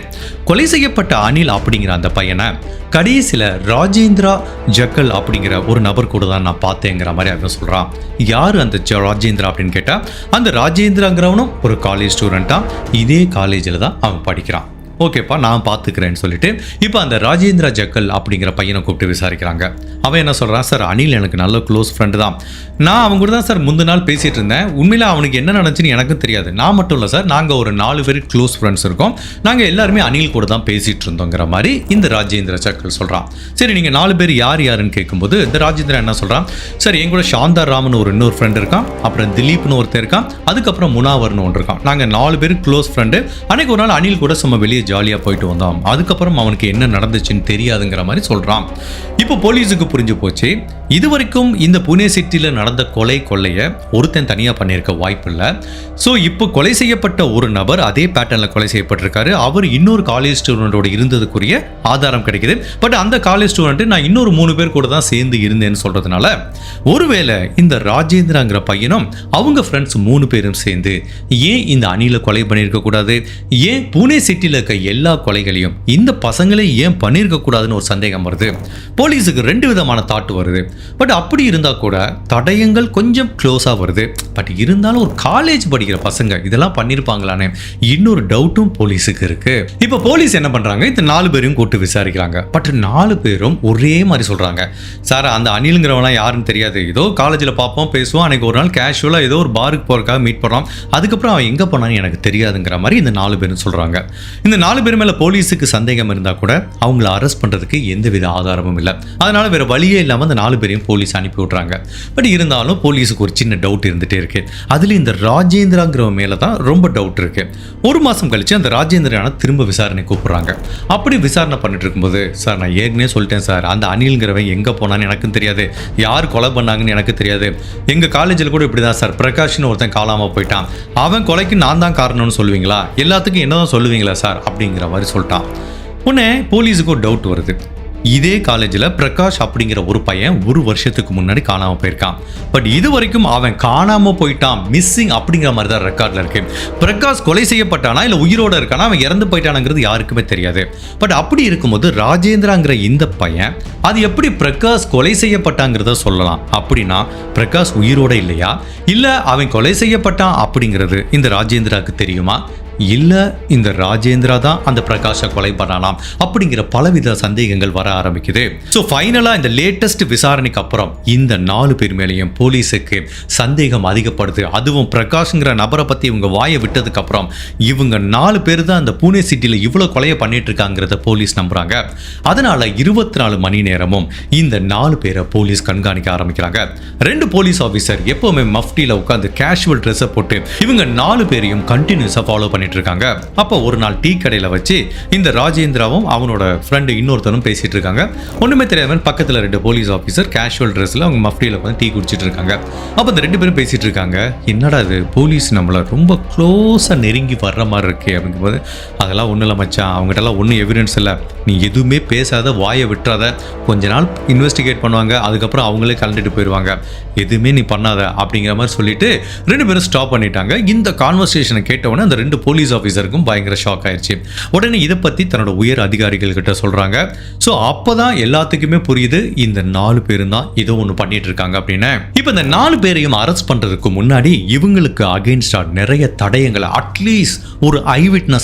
[SPEAKER 1] கொலை செய்யப்பட்ட அனில் அப்படிங்கிற அந்த பையனை கடைசியில் ராஜேந்திரா ஜக்கல் அப்படிங்கிற ஒரு நபர் கூட தான் நான் பார்த்தேங்கிற மாதிரி அவன் சொல்கிறான் யார் அந்த ராஜேந்திரா அப்படின்னு கேட்டால் அந்த ராஜேந்திராங்கிறவனும் ஒரு காலேஜ் ஸ்டூடெண்ட்டாக இதே காலேஜில் தான் அவன் படிக்கிறான் ஓகேப்பா நான் பார்த்துக்கிறேன்னு சொல்லிட்டு இப்போ அந்த ராஜேந்திர ஜக்கல் அப்படிங்கிற பையனை கூப்பிட்டு விசாரிக்கிறாங்க அவன் என்ன சொல்கிறான் சார் அனில் எனக்கு நல்ல க்ளோஸ் ஃப்ரெண்டு தான் நான் அவங்க கூட தான் சார் முந்தின நாள் பேசிகிட்டு இருந்தேன் உண்மையில் அவனுக்கு என்ன நினச்சின்னு எனக்கும் தெரியாது நான் மட்டும் இல்லை சார் நாங்கள் ஒரு நாலு பேர் க்ளோஸ் ஃப்ரெண்ட்ஸ் இருக்கோம் நாங்கள் எல்லாருமே அனில் கூட தான் பேசிகிட்டு இருந்தோங்கிற மாதிரி இந்த ராஜேந்திர சக்கல் சொல்கிறான் சரி நீங்கள் நாலு பேர் யார் யாருன்னு கேட்கும்போது இந்த ராஜேந்திரன் என்ன சொல்கிறான் சார் என் கூட சாந்தா ராமன் ஒரு இன்னொரு ஃப்ரெண்ட் இருக்கான் அப்புறம் திலீப்னு ஒருத்தர் இருக்கான் அதுக்கப்புறம் முனாவர்னு ஒன்று இருக்கான் நாங்கள் நாலு பேர் க்ளோஸ் ஃப்ரெண்டு அன்னைக்கு ஒரு நாள் அனில் கூட சும்மா வெளியே ஜாலியாக போயிட்டு வந்தான் அதுக்கப்புறம் அவனுக்கு என்ன நடந்துச்சுன்னு தெரியாதுங்கிற மாதிரி சொல்கிறான் இப்போ போலீஸுக்கு புரிஞ்சு போச்சு இது வரைக்கும் இந்த புனே சிட்டியில் நடந்த கொலை கொள்ளையை ஒருத்தன் தனியாக பண்ணியிருக்க வாய்ப்பு இல்லை ஸோ இப்போ கொலை செய்யப்பட்ட ஒரு நபர் அதே பேட்டர்னில் கொலை செய்யப்பட்டிருக்காரு அவர் இன்னொரு காலேஜ் ஸ்டூடெண்டோடு இருந்ததுக்குரிய ஆதாரம் கிடைக்குது பட் அந்த காலேஜ் ஸ்டூடெண்ட்டு நான் இன்னொரு மூணு பேர் கூட தான் சேர்ந்து இருந்தேன்னு சொல்கிறதுனால ஒருவேளை இந்த ராஜேந்திராங்கிற பையனும் அவங்க ஃப்ரெண்ட்ஸ் மூணு பேரும் சேர்ந்து ஏன் இந்த அணியில் கொலை பண்ணியிருக்கக்கூடாது ஏன் புனே சிட்டியில் இருக்க நடந்த எல்லா கொலைகளையும் இந்த பசங்களே ஏன் பண்ணியிருக்க கூடாதுன்னு ஒரு சந்தேகம் வருது போலீஸுக்கு ரெண்டு விதமான தாட் வருது பட் அப்படி இருந்தால் கூட தடயங்கள் கொஞ்சம் க்ளோஸாக வருது பட் இருந்தாலும் ஒரு காலேஜ் படிக்கிற பசங்க இதெல்லாம் பண்ணியிருப்பாங்களானே இன்னொரு டவுட்டும் போலீஸுக்கு இருக்கு இப்போ போலீஸ் என்ன பண்ணுறாங்க இந்த நாலு பேரையும் கூட்டு விசாரிக்கிறாங்க பட் நாலு பேரும் ஒரே மாதிரி சொல்கிறாங்க சார் அந்த அணிலுங்கிறவங்களாம் யாருன்னு தெரியாது ஏதோ காலேஜில் பார்ப்போம் பேசுவோம் அன்றைக்கி ஒரு நாள் கேஷுவலாக ஏதோ ஒரு பாருக்கு போகிறக்காக மீட் பண்ணுறோம் அதுக்கப்புறம் அவன் எங்கே போனான்னு எனக்கு தெரியாதுங்கிற மாதிரி இந்த நாலு பேரும் சொல்கிறாங்க இந்த நாலு பேர் மேலே போலீஸுக்கு சந்தேகம் இருந்தால் கூட அவங்கள அரெஸ்ட் பண்ணுறதுக்கு எந்தவித ஆதாரமும் இல்லை அதனால் வேறு வழியே இல்லாமல் அந்த நாலு பேரையும் போலீஸ் அனுப்பி விட்றாங்க பட் இருந்தாலும் போலீஸுக்கு ஒரு சின்ன டவுட் இருந்துகிட்டே இருக்குது அதுல இந்த ராஜேந்திராங்கிற மேலே தான் ரொம்ப டவுட் இருக்குது ஒரு மாதம் கழித்து அந்த ராஜேந்திரான திரும்ப விசாரணை கூப்பிட்றாங்க அப்படி விசாரணை பண்ணிட்டு இருக்கும்போது சார் நான் ஏற்கனவே சொல்லிட்டேன் சார் அந்த அணில்ங்கிறவன் எங்கே போனான்னு எனக்கும் தெரியாது யார் கொலை பண்ணாங்கன்னு எனக்கு தெரியாது எங்கள் காலேஜில் கூட இப்படி தான் சார் பிரகாஷ்னு ஒருத்தன் காலாமல் போயிட்டான் அவன் கொலைக்கு நான் தான் காரணம்னு சொல்லுவீங்களா எல்லாத்துக்கும் என்னதான் சொல்லுவீங்களா சார் அப்படிங்கிற மாதிரி சொல்லிட்டான் உடனே போலீஸுக்கு ஒரு டவுட் வருது இதே காலேஜில் பிரகாஷ் அப்படிங்கிற ஒரு பையன் ஒரு வருஷத்துக்கு முன்னாடி காணாமல் போயிருக்கான் பட் இது வரைக்கும் அவன் காணாமல் போயிட்டான் மிஸ்ஸிங் அப்படிங்கிற மாதிரி தான் ரெக்கார்டில் இருக்கு பிரகாஷ் கொலை செய்யப்பட்டானா இல்லை உயிரோடு இருக்கானா அவன் இறந்து போயிட்டானுங்கிறது யாருக்குமே தெரியாது பட் அப்படி இருக்கும்போது ராஜேந்திராங்கிற இந்த பையன் அது எப்படி பிரகாஷ் கொலை செய்யப்பட்டாங்கிறத சொல்லலாம் அப்படின்னா பிரகாஷ் உயிரோட இல்லையா இல்லை அவன் கொலை செய்யப்பட்டான் அப்படிங்கிறது இந்த ராஜேந்திராவுக்கு தெரியுமா இல்லை இந்த ராஜேந்திரா தான் அந்த பிரகாஷை கொலை பண்ணலாம் அப்படிங்கிற பலவித சந்தேகங்கள் வர ஆரம்பிக்குது ஸோ ஃபைனலாக இந்த லேட்டஸ்ட் விசாரணைக்கு அப்புறம் இந்த நாலு பேர் மேலேயும் போலீஸுக்கு சந்தேகம் அதிகப்படுது அதுவும் பிரகாஷ்ங்கிற நபரை பற்றி இவங்க வாயை விட்டதுக்கப்புறம் இவங்க நாலு பேர் தான் அந்த பூனே சிட்டியில் இவ்வளோ கொலையை பண்ணிட்டு இருக்காங்கிறத போலீஸ் நம்புறாங்க அதனால இருபத்தி நாலு மணி நேரமும் இந்த நாலு பேரை போலீஸ் கண்காணிக்க ஆரம்பிக்கிறாங்க ரெண்டு போலீஸ் ஆஃபீஸர் எப்பவுமே மஃப்டியில் உட்காந்து கேஷுவல் ட்ரெஸ்ஸை போட்டு இவங்க நாலு பேரையும் கண்டினியூஸாக ஃபாலோ பண்ணி பண்ணிட்டு இருக்காங்க அப்போ ஒரு நாள் டீ கடையில வச்சு இந்த ராஜேந்திராவும் அவனோட ஃப்ரெண்டு இன்னொருத்தனும் பேசிட்டு இருக்காங்க தெரியாத மாதிரி பக்கத்துல ரெண்டு போலீஸ் ஆஃபீஸர் கேஷுவல் ட்ரெஸ்ஸில் அவங்க மஃப்டியில் வந்து டீ குடிச்சிட்டு இருக்காங்க அப்போ இந்த ரெண்டு பேரும் பேசிட்டு இருக்காங்க என்னடா இது போலீஸ் நம்மள ரொம்ப க்ளோஸா நெருங்கி வர்ற மாதிரி இருக்கு போது அதெல்லாம் ஒண்ணு இல்ல மச்சான் எல்லாம் ஒன்றும் எவிடன்ஸ் இல்ல நீ எதுவுமே பேசாத வாயை விட்டுறாத கொஞ்ச நாள் இன்வெஸ்டிகேட் பண்ணுவாங்க அதுக்கப்புறம் அவங்களே கலந்துட்டு போயிடுவாங்க எதுவுமே நீ பண்ணாத அப்படிங்கிற மாதிரி சொல்லிட்டு ரெண்டு பேரும் ஸ்டாப் பண்ணிட்டாங்க இந்த கான்வர்சேஷனை கேட்டவொடனே அந்த ரெண்டு போலீஸ் போலீஸ் ஆஃபீஸருக்கும் பயங்கர ஷாக் ஆயிடுச்சு உடனே இதை பற்றி தன்னோட உயர் அதிகாரிகள் கிட்ட சொல்கிறாங்க ஸோ அப்போ தான் எல்லாத்துக்குமே புரியுது இந்த நாலு பேரும் தான் இதை ஒன்று பண்ணிட்டு இருக்காங்க அப்படின்னு இப்போ இந்த நாலு பேரையும் அரெஸ்ட் பண்ணுறதுக்கு முன்னாடி இவங்களுக்கு அகெயின்ஸ்டாக நிறைய தடயங்களை அட்லீஸ்ட் ஒரு ஐ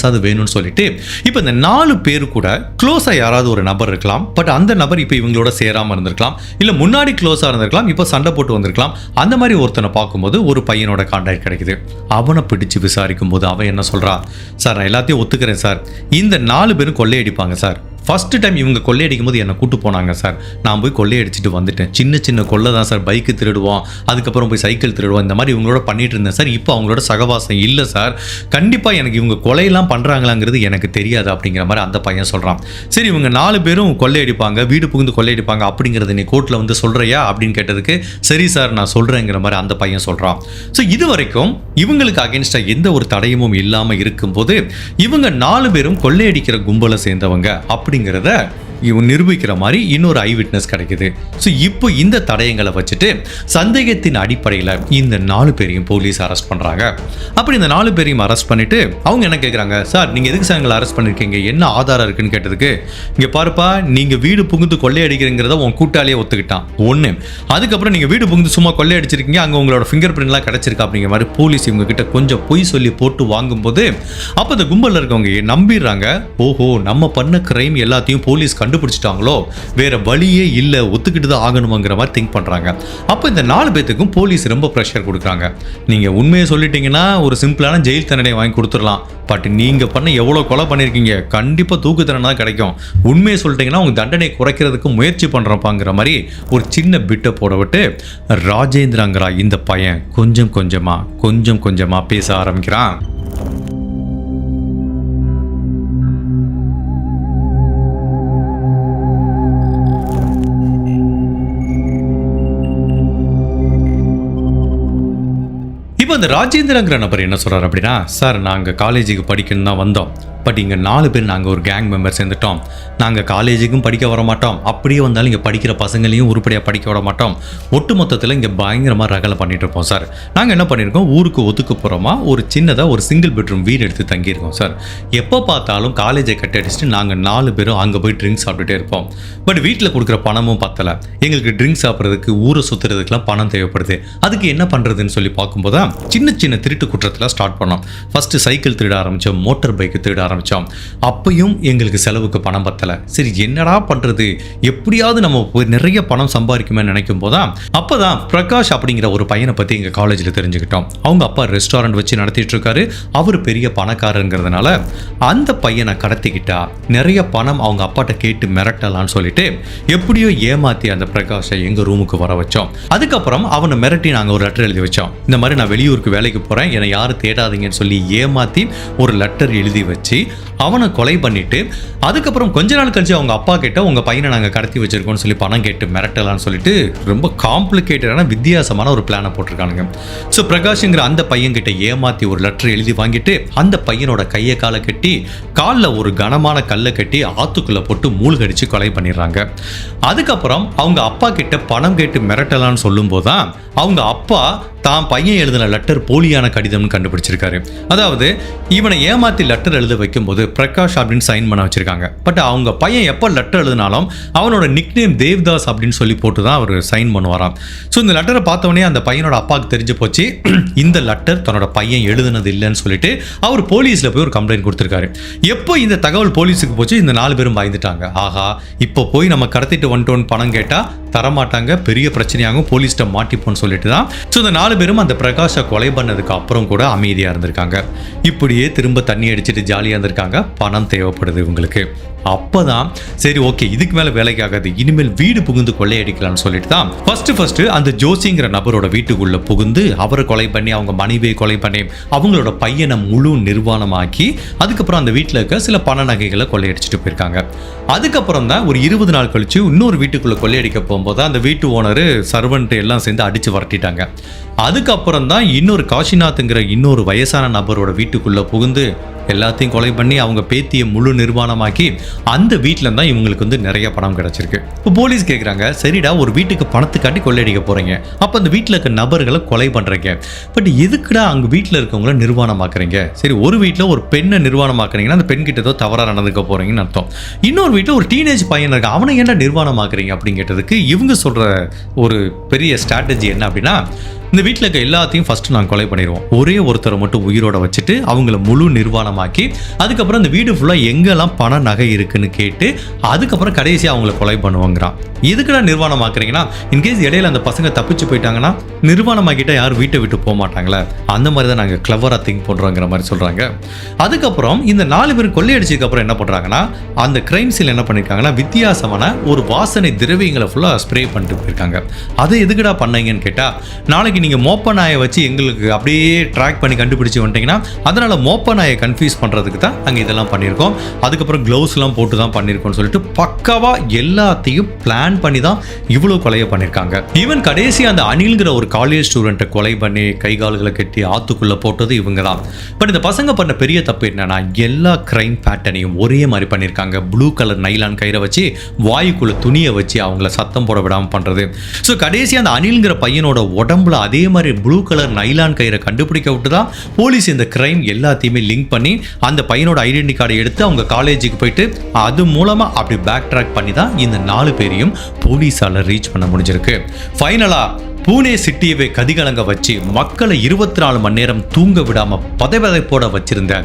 [SPEAKER 1] அது வேணும்னு சொல்லிட்டு இப்போ இந்த நாலு பேர் கூட க்ளோஸாக யாராவது ஒரு நபர் இருக்கலாம் பட் அந்த நபர் இப்போ இவங்களோட சேராமல் இருந்திருக்கலாம் இல்லை முன்னாடி க்ளோஸாக இருந்திருக்கலாம் இப்போ சண்டை போட்டு வந்திருக்கலாம் அந்த மாதிரி ஒருத்தனை பார்க்கும்போது ஒரு பையனோட கான்டாக்ட் கிடைக்குது அவனை பிடிச்சு விசாரிக்கும் போது அவன் என்ன சொல்ல சொல்கிறான் சார் நான் எல்லாத்தையும் ஒத்துக்கிறேன் சார் இந்த நாலு பேரும் கொள்ளையடிப்பாங்க சார் ஃபஸ்ட்டு டைம் இவங்க கொள்ளையடிக்கும் போது என்னை கூப்பிட்டு போனாங்க சார் நான் போய் கொள்ளையடிச்சிட்டு வந்துட்டேன் சின்ன சின்ன கொள்ளை தான் சார் பைக்கு திருடுவோம் அதுக்கப்புறம் போய் சைக்கிள் திருடுவோம் இந்த மாதிரி இவங்களோட பண்ணிட்டு இருந்தேன் சார் இப்போ அவங்களோட சகவாசம் இல்லை சார் கண்டிப்பாக எனக்கு இவங்க கொலையெல்லாம் பண்ணுறாங்களாங்கிறது எனக்கு தெரியாது அப்படிங்கிற மாதிரி அந்த பையன் சொல்கிறான் சரி இவங்க நாலு பேரும் கொள்ளையடிப்பாங்க வீடு புகுந்து கொள்ளையடிப்பாங்க அப்படிங்கிறது நீ கோர்ட்டில் வந்து சொல்கிறியா அப்படின்னு கேட்டதுக்கு சரி சார் நான் சொல்கிறேங்கிற மாதிரி அந்த பையன் சொல்கிறான் ஸோ இது வரைக்கும் இவங்களுக்கு அகேன்ஸ்டாக எந்த ஒரு தடையமும் இல்லாமல் இருக்கும்போது இவங்க நாலு பேரும் கொள்ளையடிக்கிற கும்பலை சேர்ந்தவங்க அப்படி அப்படிங்கிறத நிரூபிக்கிற மாதிரி இன்னொரு ஐ விட்னஸ் கிடைக்குது ஸோ இப்போ இந்த தடயங்களை வச்சுட்டு சந்தேகத்தின் அடிப்படையில் இந்த நாலு பேரையும் போலீஸ் அரெஸ்ட் பண்ணுறாங்க அப்படி இந்த நாலு பேரையும் அரெஸ்ட் பண்ணிட்டு அவங்க என்ன கேட்குறாங்க சார் நீங்கள் எதுக்கு சார் எங்களை அரெஸ்ட் பண்ணியிருக்கீங்க என்ன ஆதாரம் இருக்குன்னு கேட்டதுக்கு இங்கே பாருப்பா நீங்கள் வீடு புகுந்து கொள்ளையடிக்கிறங்கிறத உன் கூட்டாளியே ஒத்துக்கிட்டான் ஒன்று அதுக்கப்புறம் நீங்கள் வீடு புகுந்து சும்மா கொள்ளையடிச்சிருக்கீங்க அங்கே உங்களோட ஃபிங்கர் பிரிண்ட்லாம் கிடச்சிருக்கா அப்படிங்கிற மாதிரி போலீஸ் இவங்க கிட்ட கொஞ்சம் பொய் சொல்லி போட்டு வாங்கும்போது அப்போ இந்த கும்பலில் இருக்கவங்க நம்பிடுறாங்க ஓஹோ நம்ம பண்ண கிரைம் எல்லாத்தையும் போலீஸ் கண்டு கண்டுபிடிச்சிட்டாங்களோ வேற வழியே இல்லை ஒத்துக்கிட்டு தான் ஆகணுமாங்கிற மாதிரி திங்க் பண்ணுறாங்க அப்போ இந்த நாலு பேத்துக்கும் போலீஸ் ரொம்ப ப்ரெஷர் கொடுக்குறாங்க நீங்கள் உண்மையை சொல்லிட்டீங்கன்னா ஒரு சிம்பிளான ஜெயில் தண்டனை வாங்கி கொடுத்துடலாம் பட் நீங்கள் பண்ண எவ்வளோ கொலை பண்ணியிருக்கீங்க கண்டிப்பாக தூக்கு தண்டனை தான் கிடைக்கும் உண்மையை சொல்லிட்டீங்கன்னா உங்கள் தண்டனை குறைக்கிறதுக்கு முயற்சி பண்ணுறப்பாங்கிற மாதிரி ஒரு சின்ன பிட்டை போட விட்டு ராஜேந்திராங்கிறா இந்த பையன் கொஞ்சம் கொஞ்சமாக கொஞ்சம் கொஞ்சமாக பேச ஆரம்பிக்கிறான் இப்போ அந்த ராஜேந்திரங்கிற நபர் என்ன சொல்கிறார் அப்படின்னா சார் நாங்கள் காலேஜுக்கு படிக்கணும் தான் வந்தோம் பட் இங்கே நாலு பேர் நாங்கள் ஒரு கேங் மெம்பர் சேர்ந்துட்டோம் நாங்கள் காலேஜுக்கும் படிக்க வர மாட்டோம் அப்படியே வந்தாலும் இங்கே படிக்கிற பசங்களையும் உருப்படியாக படிக்க விட மாட்டோம் ஒட்டு மொத்தத்தில் இங்கே பயங்கரமாக ரகலை பண்ணிகிட்ருப்போம் இருப்போம் சார் நாங்கள் என்ன பண்ணியிருக்கோம் ஊருக்கு ஒதுக்க போகிறோமா ஒரு சின்னதாக ஒரு சிங்கிள் பெட்ரூம் வீடு எடுத்து தங்கியிருக்கோம் சார் எப்போ பார்த்தாலும் காலேஜை கட்டி அடிச்சுட்டு நாங்கள் நாலு பேரும் அங்கே போய் ட்ரிங்க்ஸ் சாப்பிட்டுட்டே இருப்போம் பட் வீட்டில் கொடுக்குற பணமும் பத்தலை எங்களுக்கு ட்ரிங்க்ஸ் சாப்பிட்றதுக்கு ஊரை சுற்றுறதுக்குலாம் பணம் தேவைப்படுது அதுக்கு என்ன பண்ணுறதுன்னு சொல்லி பார்க்கும்போது சின்ன சின்ன திருட்டு குற்றத்தில் ஸ்டார்ட் பண்ணோம் ஃபஸ்ட்டு சைக்கிள் திருட ஆரம்பித்தோம் மோட்டார் பைக்கு திருட ஆரம்பித்தோம் அப்பையும் எங்களுக்கு செலவுக்கு பணம் பத்தலை சரி என்னடா பண்ணுறது எப்படியாவது நம்ம நிறைய பணம் சம்பாதிக்குமே நினைக்கும் போதான் அப்போ தான் பிரகாஷ் அப்படிங்கிற ஒரு பையனை பற்றி எங்கள் காலேஜில் தெரிஞ்சுக்கிட்டோம் அவங்க அப்பா ரெஸ்டாரண்ட் வச்சு நடத்திட்டு இருக்காரு அவர் பெரிய பணக்காரருங்கிறதுனால அந்த பையனை கடத்திக்கிட்டா நிறைய பணம் அவங்க அப்பாட்ட கேட்டு மிரட்டலான்னு சொல்லிட்டு எப்படியோ ஏமாத்தி அந்த பிரகாஷை எங்கள் ரூமுக்கு வர வச்சோம் அதுக்கப்புறம் அவனை மிரட்டி நாங்கள் ஒரு லெட்டர் எழுதி வச்சோம் இந்த மாதிரி நான் வெளியூருக்கு வேலைக்கு போகிறேன் என்னை யாரும் தேடாதீங்கன்னு சொல்லி ஏமாற்றி ஒரு லெட்டர் எழுதி வச்சு அவனை கொலை பண்ணிட்டு அதுக்கப்புறம் கொஞ்ச நாள் கழிச்சு அவங்க அப்பா கிட்ட உங்க பையனை நாங்கள் கடத்தி வச்சிருக்கோம்னு சொல்லி பணம் கேட்டு மிரட்டலான்னு சொல்லிட்டு ரொம்ப காம்ப்ளிகேட்டடான வித்தியாசமான ஒரு பிளானை போட்டிருக்கானுங்க ஸோ பிரகாஷ்ங்கிற அந்த பையன்கிட்ட ஏமாத்தி ஒரு லெட்டர் எழுதி வாங்கிட்டு அந்த பையனோட கையை காலை கட்டி காலில் ஒரு கனமான கல்லை கட்டி ஆத்துக்குள்ளே போட்டு மூழ்கடிச்சு கொலை பண்ணிடுறாங்க அதுக்கப்புறம் அவங்க அப்பா கிட்ட பணம் கேட்டு மிரட்டலான்னு சொல்லும்போது தான் அவங்க அப்பா தான் பையன் எழுதின லெட்டர் போலியான கடிதம்னு கண்டுபிடிச்சிருக்காரு அதாவது இவனை ஏமாத்தி லெட்டர் எழுத வைக்கும்போது பிரகாஷ் அப்படின்னு சைன் பண்ண வச்சிருக்காங்க பட் அவங்க பையன் எப்போ லெட்டர் எழுதினாலும் அவனோட நிக்னேம் தேவ்தாஸ் அப்படின்னு சொல்லி போட்டு தான் அவர் சைன் பண்ணுவாராம் ஸோ இந்த லெட்டரை பார்த்தவொடனே அந்த பையனோட அப்பாவுக்கு தெரிஞ்சு போச்சு இந்த லெட்டர் தன்னோட பையன் எழுதுனது இல்லைன்னு சொல்லிட்டு அவர் போலீஸில் போய் ஒரு கம்ப்ளைண்ட் கொடுத்துருக்காரு எப்போ இந்த தகவல் போலீஸுக்கு போச்சு இந்த நாலு பேரும் பயந்துட்டாங்க ஆஹா இப்போ போய் நம்ம கடத்திட்டு வந்துட்டோன்னு பணம் கேட்டால் தரமாட்டாங்க பெரிய பிரச்சனையாகும் போலீஸ்கிட்ட மாட்டிப்போன்னு சொல்லிட்டு தான் ஸோ இந்த நாலு நாலு பேரும் அந்த பிரகாஷை கொலை பண்ணதுக்கு அப்புறம் கூட அமைதியாக இருந்திருக்காங்க இப்படியே திரும்ப தண்ணி அடிச்சுட்டு ஜாலியாக இருந்திருக்காங்க பணம் தேவைப்படுது இவங்களுக்கு அப்போ தான் சரி ஓகே இதுக்கு மேலே வேலைக்கு ஆகாது இனிமேல் வீடு புகுந்து கொள்ளையடிக்கலாம்னு சொல்லிட்டு தான் ஃபர்ஸ்ட் ஃபர்ஸ்ட் அந்த ஜோசிங்கிற நபரோட வீட்டுக்குள்ள புகுந்து அவரை கொலை பண்ணி அவங்க மனைவியை கொலை பண்ணி அவங்களோட பையனை முழு நிர்வாணமாக்கி அதுக்கப்புறம் அந்த வீட்டில் இருக்க சில பண நகைகளை கொள்ளையடிச்சிட்டு போயிருக்காங்க அதுக்கப்புறம் தான் ஒரு இருபது நாள் கழிச்சு இன்னொரு வீட்டுக்குள்ள கொள்ளையடிக்க போகும்போது அந்த வீட்டு ஓனர் சர்வன்ட் எல்லாம் சேர்ந்து அடிச்சு வரட்டிட்டாங்க அதுக்கப்புறம் தான் இன்னொரு காசிநாத்ங்கிற இன்னொரு வயசான நபரோட வீட்டுக்குள்ள புகுந்து எல்லாத்தையும் கொலை பண்ணி அவங்க பேத்தியை முழு நிர்வாணமாக்கி அந்த வீட்டில் தான் இவங்களுக்கு வந்து நிறைய பணம் கிடச்சிருக்கு இப்போ போலீஸ் கேட்குறாங்க சரிடா ஒரு வீட்டுக்கு பணத்துக்காட்டி கொள்ளையடிக்க போகிறீங்க அப்போ அந்த வீட்டில் இருக்க நபர்களை கொலை பண்ணுறீங்க பட் எதுக்குடா அங்கே வீட்டில் இருக்கவங்கள நிர்வாணமாக்குறீங்க சரி ஒரு வீட்டில் ஒரு பெண்ணை நிர்வாணமாக்குறீங்கன்னா அந்த பெண் ஏதோ தவறாக நடந்துக்க போகிறீங்கன்னு அர்த்தம் இன்னொரு வீட்டில் ஒரு டீனேஜ் பையன் இருக்கான் அவனை என்ன நிர்வாணமாக்குறீங்க அப்படின்னு இவங்க சொல்கிற ஒரு பெரிய ஸ்ட்ராட்டஜி என்ன அப்படின்னா இந்த வீட்டில் இருக்க எல்லாத்தையும் ஃபர்ஸ்ட் நாங்கள் கொலை பண்ணிடுவோம் ஒரே ஒருத்தரை மட்டும் உயிரோட வச்சுட்டு அவங்கள முழு நிர்வாணமாக்கி அதுக்கப்புறம் இந்த வீடு ஃபுல்லாக எங்கெல்லாம் பண நகை இருக்குன்னு கேட்டு அதுக்கப்புறம் கடைசியாக அவங்கள கொலை பண்ணுவோங்கிறான் எதுக்குடா நிர்வாணமாக்குறீங்கன்னா இன்கேஸ் இடையில அந்த பசங்க தப்பிச்சு போயிட்டாங்கன்னா நிர்வாணமாக்கிட்டால் யாரும் வீட்டை விட்டு போக மாட்டாங்களே அந்த மாதிரி தான் நாங்கள் கிளவராக திங்க் பண்ணுறோங்கிற மாதிரி சொல்கிறாங்க அதுக்கப்புறம் இந்த நாலு பேர் அப்புறம் என்ன பண்ணுறாங்கன்னா அந்த கிரைம் சீல் என்ன பண்ணியிருக்காங்கன்னா வித்தியாசமான ஒரு வாசனை திரவியங்களை ஃபுல்லாக ஸ்ப்ரே பண்ணிட்டு போயிருக்காங்க அதை எதுக்குடா பண்ணீங்கன்னு கேட்டால் நாளைக்கு நீங்கள் மோப்ப நாயை வச்சு எங்களுக்கு அப்படியே ட்ராக் பண்ணி கண்டுபிடிச்சி வந்துட்டிங்கன்னா அதனால் மோப்ப நாயை கன்ஃபியூஸ் பண்ணுறதுக்கு தான் நாங்கள் இதெல்லாம் பண்ணியிருக்கோம் அதுக்கப்புறம் க்ளவுஸ்லாம் போட்டு தான் பண்ணியிருக்கோம்னு சொல்லிட்டு பக்காவாக எல்லாத்தையும் பிளான் பண்ணி தான் இவ்வளோ கொலையை பண்ணியிருக்காங்க ஈவன் கடைசி அந்த அணில்ங்கிற ஒரு காலேஜ் ஸ்டூடெண்ட்டை கொலை பண்ணி கை கால்களை கட்டி ஆத்துக்குள்ளே போட்டது இவங்க தான் பட் இந்த பசங்க பண்ண பெரிய தப்பு என்னன்னா எல்லா கிரைம் பேட்டர்னையும் ஒரே மாதிரி பண்ணியிருக்காங்க ப்ளூ கலர் நைலான் கயிறை வச்சு வாயுக்குள்ள துணியை வச்சு அவங்கள சத்தம் போட விடாமல் பண்ணுறது ஸோ கடைசி அந்த அணில்ங்கிற பையனோட உடம்புல அதே மாதிரி ப்ளூ கலர் நைலான் கயிறை கண்டுபிடிக்க விட்டு தான் போலீஸ் இந்த கிரைம் எல்லாத்தையுமே லிங்க் பண்ணி அந்த பையனோட ஐடென்டி கார்டை எடுத்து அவங்க காலேஜுக்கு போயிட்டு அது மூலமாக அப்படி பேக் ட்ராக் பண்ணி தான் இந்த நாலு பேரையும் போலீஸால் ரீச் பண்ண முடிஞ்சிருக்கு ஃபைனலாக பூனே சிட்டியவே கதிகலங்க வச்சு மக்களை இருபத்தி நாலு மணி நேரம் தூங்க விடாம பதைபதைப்போட வச்சிருந்த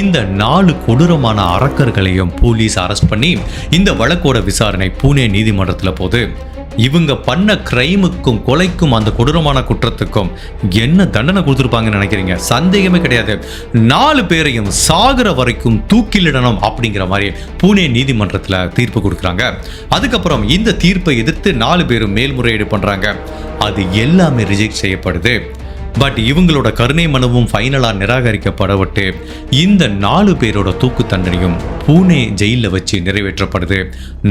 [SPEAKER 1] இந்த நாலு கொடூரமான அரக்கர்களையும் போலீஸ் அரெஸ்ட் பண்ணி இந்த வழக்கோட விசாரணை பூனே நீதிமன்றத்தில் போது இவங்க பண்ண கிரைமுக்கும் கொலைக்கும் அந்த கொடூரமான குற்றத்துக்கும் என்ன தண்டனை கொடுத்துருப்பாங்கன்னு நினைக்கிறீங்க சந்தேகமே கிடையாது நாலு பேரையும் சாகிற வரைக்கும் தூக்கிலிடணும் அப்படிங்கிற மாதிரி பூனே நீதிமன்றத்தில் தீர்ப்பு கொடுக்குறாங்க அதுக்கப்புறம் இந்த தீர்ப்பை எதிர்த்து நாலு பேரும் மேல்முறையீடு பண்ணுறாங்க அது எல்லாமே ரிஜெக்ட் செய்யப்படுது பட் இவங்களோட கருணை மனுவும் ஃபைனலாக நிராகரிக்கப்படவிட்டு இந்த நாலு பேரோட தூக்கு தண்டனையும் பூனே ஜெயிலில் வச்சு நிறைவேற்றப்படுது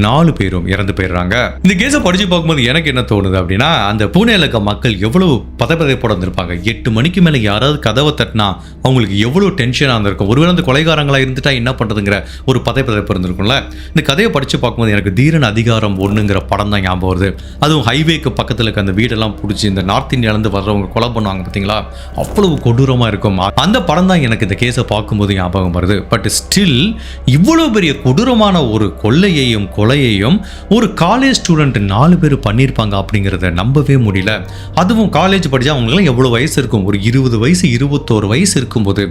[SPEAKER 1] நாலு பேரும் இறந்து போயிடுறாங்க இந்த கேஸை படித்து பார்க்கும்போது எனக்கு என்ன தோணுது அப்படின்னா அந்த பூனேல இருக்க மக்கள் எவ்வளவு பதப்பதைப்போட இருந்திருப்பாங்க எட்டு மணிக்கு மேலே யாராவது கதவை தட்டினா அவங்களுக்கு எவ்வளோ டென்ஷனாக இருந்திருக்கும் ஒருவேளை அந்த கொலைகாரங்களாக இருந்துட்டா என்ன பண்ணுறதுங்கிற ஒரு பதைப்பதைப்பு இருந்திருக்கும்ல இந்த கதையை படித்து பார்க்கும்போது எனக்கு தீரன் அதிகாரம் ஒன்றுங்கிற படம் தான் ஞாபகம் வருது அதுவும் ஹைவேக்கு பக்கத்தில் இருக்க அந்த வீடெல்லாம் பிடிச்சி இந்த நார்த் இந்தியாவிலேருந்து வர்றவங்க கொலை பண்ணுவாங்க பார்த்தீங்களா அவ்வளவு கொடூரமாக இருக்கும் அந்த படம் தான் எனக்கு இந்த கேஸை பார்க்கும்போது ஞாபகம் வருது பட் ஸ்டில் இவ்வளோ பெரிய கொடூரமான ஒரு கொள்ளையையும் கொலையையும் ஒரு காலேஜ் ஸ்டூடெண்ட் நாலு பேர் பண்ணியிருப்பாங்க அப்படிங்கிறத நம்பவே முடியல அதுவும் காலேஜ் படித்தா அவங்களுக்குலாம் எவ்வளோ வயசு இருக்கும் ஒரு இருபது வயசு இருபத்தோரு வயசு இருக்கும்போது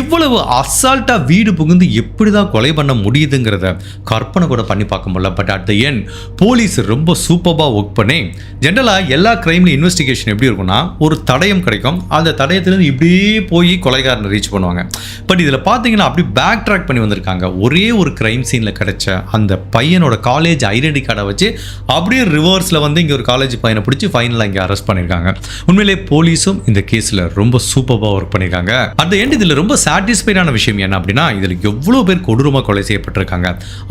[SPEAKER 1] இவ்வளவு அசால்ட்டாக வீடு புகுந்து எப்படி தான் கொலை பண்ண முடியுதுங்கிறத கற்பனை கூட பண்ணி பார்க்க முடியல but at the end police ரொம்ப சூப்பராக ஒர்க் பண்ணி ஜென்ரலாக எல்லா க்ரைம்லையும் இன்வெஸ்டிகேஷன் எப்படி இருக்கும்னா ஒரு தடயம் கிடைக்கும் இருக்கும் அந்த தடயத்திலேருந்து இப்படியே போய் கொலைகாரனை ரீச் பண்ணுவாங்க பட் இதில் பார்த்தீங்கன்னா அப்படி பேக் ட்ராக் பண்ணி வந்திருக்காங்க ஒரே ஒரு க்ரைம் சீனில் கிடைச்ச அந்த பையனோட காலேஜ் ஐடென்டி கார்டை வச்சு அப்படியே ரிவர்ஸில் வந்து இங்கே ஒரு காலேஜ் பையனை பிடிச்சி ஃபைனலாக இங்கே அரெஸ்ட் பண்ணியிருக்காங்க உண்மையிலே போலீஸும் இந்த கேஸில் ரொம்ப சூப்பராக ஒர்க் பண்ணியிருக்காங்க அட் எண்ட் இதில் ரொம்ப சாட்டிஸ்ஃபைடான விஷயம் என்ன அப்படின்னா இதில் எவ்வளோ பேர் கொடூரமாக கொலை செய்யப்பட்டிருக்காங்க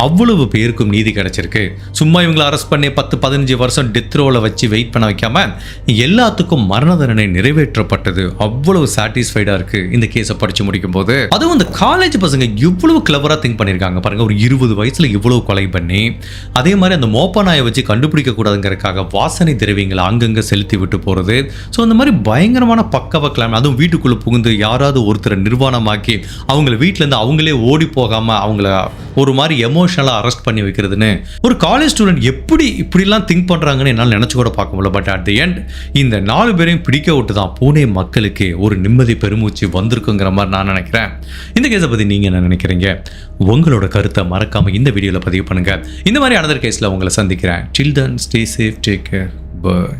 [SPEAKER 1] அவ்வளவு பேருக்கும் நீதி கிடைச்சிருக்கு சும்மா இவங்களை அரெஸ்ட் பண்ணி பத்து பதினஞ்சு வருஷம் டெத் ரோவில் வச்சு வெயிட் பண்ண வைக்காம எல்லாத்துக்கும் மரண தண்டனை நிறைவேற்ற பட்டது அவ்வளவு சாட்டிஸ்ஃபைடா இருக்கு இந்த கேஸை படிச்சு முடிக்கும் போது அதுவும் இந்த காலேஜ் பசங்க இவ்வளவு கிளவரா திங்க் பண்ணியிருக்காங்க பாருங்க ஒரு இருபது வயசுல இவ்வளவு கொலை பண்ணி அதே மாதிரி அந்த மோப்ப வச்சு கண்டுபிடிக்க கூடாதுங்கிறதுக்காக வாசனை திரவியங்களை அங்கங்கே செலுத்தி விட்டு போறது ஸோ அந்த மாதிரி பயங்கரமான பக்கவ கிளம்பி அதுவும் வீட்டுக்குள்ளே புகுந்து யாராவது ஒருத்தரை நிர்வாணமாக்கி அவங்கள இருந்து அவங்களே ஓடி போகாம அவங்கள ஒரு மாதிரி எமோஷனலாக அரெஸ்ட் பண்ணி வைக்கிறதுன்னு ஒரு காலேஜ் ஸ்டூடெண்ட் எப்படி இப்படிலாம் திங்க் பண்ணுறாங்கன்னு என்னால் நினச்சி கூட பார்க்க முடியல பட் அட் தி எண்ட் இந்த நாலு பேரையும் பிடிக்க விட்டு தான் பூனே மக்களுக்கே ஒரு நிம்மதி பெருமூச்சு வந்திருக்குங்கிற மாதிரி நான் நினைக்கிறேன் இந்த கேஸை பற்றி நீங்கள் என்ன நினைக்கிறீங்க உங்களோட கருத்தை மறக்காமல் இந்த வீடியோவில் பதிவு பண்ணுங்கள் இந்த மாதிரி அனதர் கேஸில் உங்களை சந்திக்கிறேன் children stay safe take care பாய்